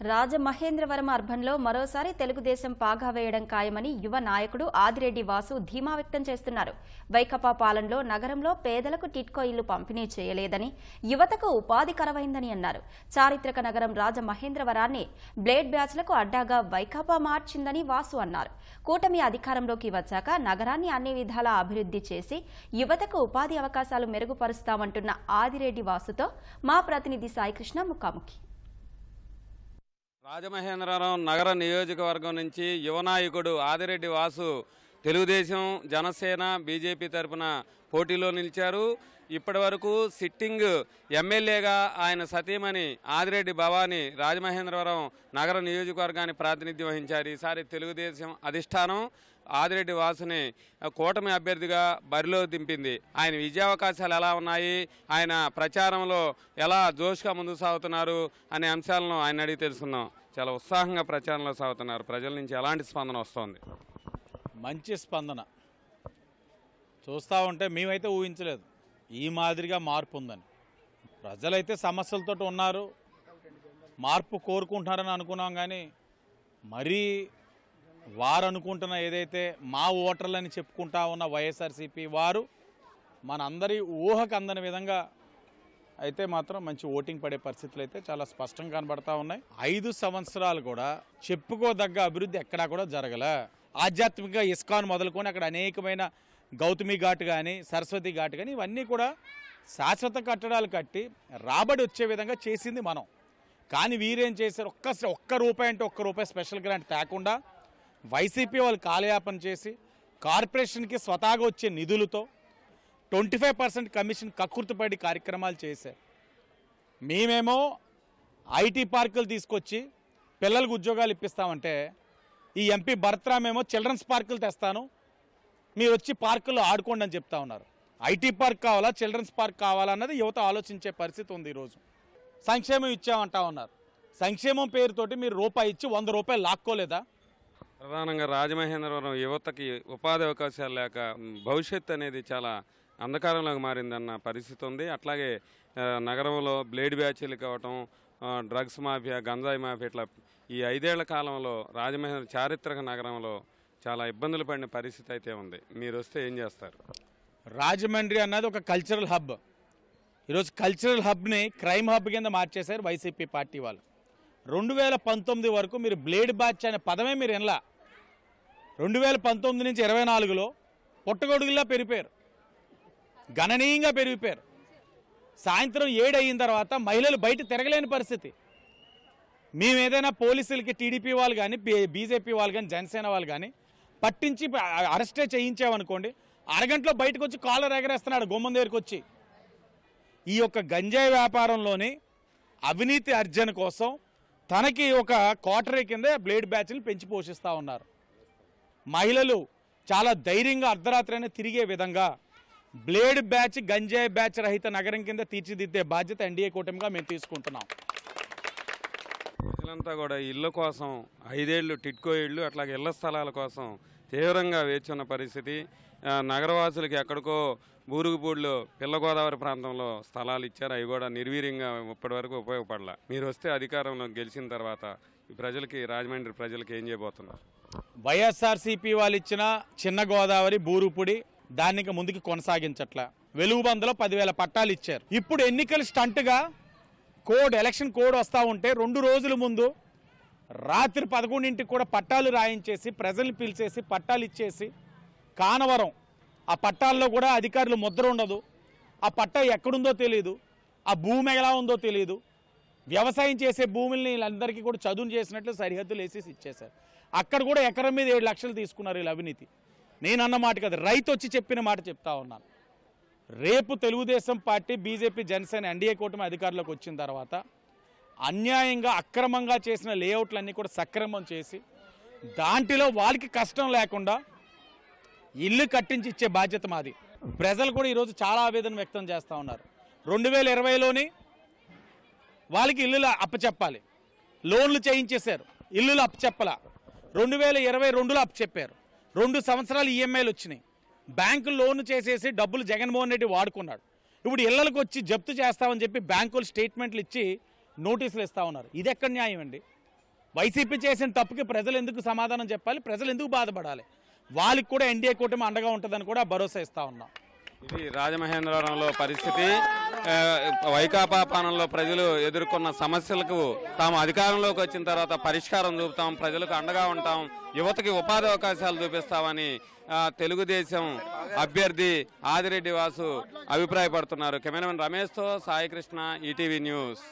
రాజమహేంద్రవరం అర్బన్లో మరోసారి తెలుగుదేశం పాగా వేయడం ఖాయమని యువ నాయకుడు ఆదిరెడ్డి వాసు ధీమా వ్యక్తం చేస్తున్నారు. వైకపా పాలనలో నగరంలో పేదలకు టిట్కో ఇల్లు పంపిణీ చేయలేదని యువతకు ఉపాధి కరవైందని అన్నారు. చారిత్రక నగరం రాజమహేంద్రవరాన్ని బ్లేడ్ బ్యాచ్లకు అడ్డాగా వైకాపా మార్చిందని వాసు అన్నారు. కూటమి అధికారంలోకి వచ్చాక నగరాన్ని అన్ని విధాలా అభివృద్ధి చేసి యువతకు ఉపాధి అవకాశాలు మెరుగుపరుస్తామంటున్న ఆదిరెడ్డి వాసుతో మా ప్రతినిధి సాయికృష్ణ ముఖాముఖి. రాజమహేంద్రవరం నగర నియోజకవర్గం నుంచి యువ నాయకుడు ఆదిరెడ్డి వాసు తెలుగుదేశం జనసేన బీజేపీ తరపున పోటీలో నిలిచారు. ఇప్పటి వరకు సిట్టింగ్ ఎమ్మెల్యేగా ఆయన సతీమణి ఆదిరెడ్డి భవానీ రాజమహేంద్రవరం నగర నియోజకవర్గాన్ని ప్రాతినిధ్యం వహించారు. ఈసారి తెలుగుదేశం అధిష్టానం ఆదిరెడ్డి వాసుని కూటమి అభ్యర్థిగా బరిలో దింపింది. ఆయన విజయావకాశాలు ఎలా ఉన్నాయి? ఆయన ప్రచారంలో ఎలా జోష్గా ముందుకు సాగుతున్నారు? అనే అంశాలను ఆయన అడిగి తెలుసుకుందాం. చాలా ఉత్సాహంగా ప్రచారంలో సాగుతున్నారు. ప్రజల నుంచి ఎలాంటి స్పందన వస్తోంది? మంచి స్పందన. చూస్తూ ఉంటే మేమైతే ఊహించలేదు. ఈ మాదిరిగా మార్పు ఉందని. ప్రజలైతే సమస్యలతో ఉన్నారు. మార్పు కోరుకుంటున్నారని అనుకున్నాం కానీ మరీ వారు అనుకుంటున్న ఏదైతే మా ఓటర్లని చెప్పుకుంటా ఉన్న వైఎస్ఆర్సీపీ వారు మనందరి ఊహకు అందని విధంగా అయితే మాత్రం మంచి ఓటింగ్ పడే పరిస్థితులు అయితే చాలా స్పష్టంగా కనబడతా ఉన్నాయి. ఐదు సంవత్సరాలు కూడా చెప్పుకోదగ్గ అభివృద్ధి ఎక్కడా కూడా జరగలే. ఆధ్యాత్మిక ఇస్కాన్ మొదలుకొని అక్కడ అనేకమైన గౌతమి ఘాట్ కానీ సరస్వతి ఘాట్ కానీ ఇవన్నీ కూడా శాశ్వత కట్టడాలు కట్టి రాబడి వచ్చే విధంగా చేసింది మనం. కానీ వీరేం చేశారు? ఒక్క ఒక్క రూపాయి అంటే ఒక్క రూపాయి స్పెషల్ గ్రాంట్ తేకుండా వైసీపీ వాళ్ళు కాలయాపన చేసి కార్పొరేషన్కి స్వతహాగా వచ్చే నిధులతో ట్వంటీ ఫైవ్ పర్సెంట్ కమిషన్ కక్కుర్తిపడి కార్యక్రమాలు చేశారు. మేమేమో ఐటీ పార్కులు తీసుకొచ్చి పిల్లలకు ఉద్యోగాలు ఇప్పిస్తామంటే ఈ ఎంపీ భరత్రామేమో చిల్డ్రన్స్ పార్కులు తెస్తాను. మీరు వచ్చి పార్కుల్లో ఆడుకోండి అని చెప్తా ఉన్నారు. ఐటీ పార్క్ కావాలా చిల్డ్రన్స్ పార్క్ కావాలా అన్నది యువత ఆలోచించే పరిస్థితి ఉంది ఈరోజు. సంక్షేమం ఇచ్చామంటా ఉన్నారు. సంక్షేమం పేరుతోటి మీరు రూపాయి ఇచ్చి వంద రూపాయలు లాక్కోలేదా? ప్రధానంగా రాజమహేంద్రవరం యువతకి ఉపాధి అవకాశాలు లేక భవిష్యత్ అనేది చాలా అంధకారంలోకి మారిందన్న పరిస్థితి ఉంది. అట్లాగే నగరంలో బ్లేడ్ బ్యాచీలు కావటం డ్రగ్స్ మాఫియా గంజాయి మాఫియా ఇట్లా ఈ ఐదేళ్ళ కాలంలో రాజమహేంద్ర చారిత్రక నగరంలో చాలా ఇబ్బందులు పడిన పరిస్థితి అయితే ఉంది. మీరు వస్తే ఏం చేస్తారు? రాజమండ్రి అన్నది ఒక కల్చరల్ హబ్ ఈరోజు కల్చరల్ హబ్ని క్రైమ్ హబ్ కింద మార్చేశారు వైసీపీ పార్టీ వాళ్ళు. రెండు వేల పంతొమ్మిది వరకు మీరు బ్లేడ్ బ్యాచ్ అనే పదమే మీరు వినలా. రెండు వేల పంతొమ్మిది నుంచి ఇరవై నాలుగులో పుట్టగొడుగులా పెరిగిపోయారు. గణనీయంగా పెరిగిపోయారు. సాయంత్రం ఏడు అయిన తర్వాత మహిళలు బయట తిరగలేని పరిస్థితి. మేము ఏదైనా పోలీసులకి టీడీపీ వాళ్ళు కానీ బీజేపీ వాళ్ళు కానీ జనసేన వాళ్ళు కానీ పట్టించి అరెస్టే చేయించామనుకోండి అరగంటలో బయటకు వచ్చి కాలర్ ఎగరేస్తున్నాడు గుమ్మం దగ్గరికి వచ్చి ఈ యొక్క గంజాయి వ్యాపారంలోని అవినీతి అర్జన కోసం తనకి ఒక క్వార్టరీ కింద బ్లేడ్ బ్యాచ్ని పెంచి పోషిస్తూ ఉన్నారు. మహిళలు చాలా ధైర్యంగా అర్ధరాత్రైనా తిరిగే విధంగా బ్లేడ్ బ్యాచ్ గంజాయి బ్యాచ్ రహిత నగరం కింద తీర్చిదిద్దే బాధ్యత ఎన్డీఏ కూటమిగా మేము తీసుకుంటున్నాం. ప్రజలంతా కూడా ఇళ్ళ కోసం ఐదేళ్ళు టిట్కో ఇళ్ళు అట్లాగే ఇళ్ళ స్థలాల కోసం తీవ్రంగా వేచి ఉన్న పరిస్థితి. నగరవాసులకి ఎక్కడికో బూరుగుపూడిలో పిల్ల గోదావరి ప్రాంతంలో స్థలాలు ఇచ్చారు. అవి కూడా నిర్వీర్యంగా ఇప్పటి వరకు ఉపయోగపడలా. మీరు వస్తే అధికారంలో గెలిచిన తర్వాత ప్రజలకి రాజమండ్రి ప్రజలకి ఏం చేయబోతున్నారు? వైఎస్ఆర్సీపీ వాళ్ళు ఇచ్చిన చిన్న గోదావరి బూరుపుడి దానికి ముందుకు కొనసాగించట్ల. వెలుగుబందలో పదివేల పట్టాలు ఇచ్చారు. ఇప్పుడు ఎన్నికలు స్టంట్గా కోడ్ ఎలక్షన్ కోడ్ వస్తూ ఉంటే రెండు రోజుల ముందు రాత్రి పదకొండింటికి కూడా పట్టాలు రాయించేసి ప్రజల్ని పిలిచేసి పట్టాలు ఇచ్చేసి కానవరం. ఆ పట్టాల్లో కూడా అధికారులు ముద్ర ఉండదు. ఆ పట్టా ఎక్కడుందో తెలియదు ఆ భూమి ఎలా ఉందో తెలియదు వ్యవసాయం చేసే భూముల్ని వీళ్ళందరికీ కూడా చదువు చేసినట్లు సరిహద్దులు వేసేసి ఇచ్చేశారు. అక్కడ కూడా ఎకరం మీద ఏడు లక్షలు తీసుకున్నారు వీళ్ళు అవినీతి. నేను మాట కదా రైతు వచ్చి చెప్పిన మాట చెప్తా ఉన్నాను రేపు Telugudesam party BJP Janasena NDA కూటమి అధికారంలోకి వచ్చిన తర్వాత అన్యాయంగా అక్రమంగా చేసిన లేఅవుట్లన్నీ కూడా సక్రమం చేసి దాంట్లో వాళ్ళకి కష్టం లేకుండా ఇల్లు కట్టించి ఇచ్చే బాధ్యత మాది. ప్రజలు కూడా ఈరోజు చాలా ఆవేదన వ్యక్తం చేస్తూ ఉన్నారు. రెండు వేల ఇరవైలోని వాళ్ళకి ఇల్లులు అప్పచెప్పాలి. లోన్లు చేయించేశారు. ఇల్లులు అప్పచెప్పలా. రెండు వేల ఇరవై రెండులో అప్పచెప్పారు. రెండు సంవత్సరాలు ఈఎంఐలు వచ్చినాయి. బ్యాంకు లోన్ చేసేసి డబ్బులు జగన్మోహన్ రెడ్డి వాడుకున్నాడు. ఇప్పుడు ఇళ్ళకు వచ్చి జప్తు చేస్తామని చెప్పి బ్యాంకులు స్టేట్మెంట్లు ఇచ్చి నోటీసులు ఇస్తా ఉన్నారు. ఇది ఎక్కడ న్యాయం అండి? వైసీపీ చేసిన తప్పుకి ప్రజలు ఎందుకు సమాధానం చెప్పాలి? ప్రజలు ఎందుకు బాధపడాలి? వాళ్ళకి కూడా ఎన్డీఏ కూటమి అండగా ఉంటుందని కూడా భరోసా ఇస్తా ఉన్నాం. ఇది రాజమహేంద్రవరంలో పరిస్థితి. వైకాపా పాలనలో ప్రజలు ఎదుర్కొన్న సమస్యలకు తాము అధికారంలోకి వచ్చిన తర్వాత పరిష్కారం చూపుతాం ప్రజలకు అండగా ఉంటాం యువతకి ఉపాధి అవకాశాలు చూపిస్తామని తెలుగుదేశం అభ్యర్థి ఆదిరెడ్డి వాసు అభిప్రాయపడుతున్నారు. కెమెరామెన్ రమేష్తో సాయికృష్ణ ఈటీవీ న్యూస్.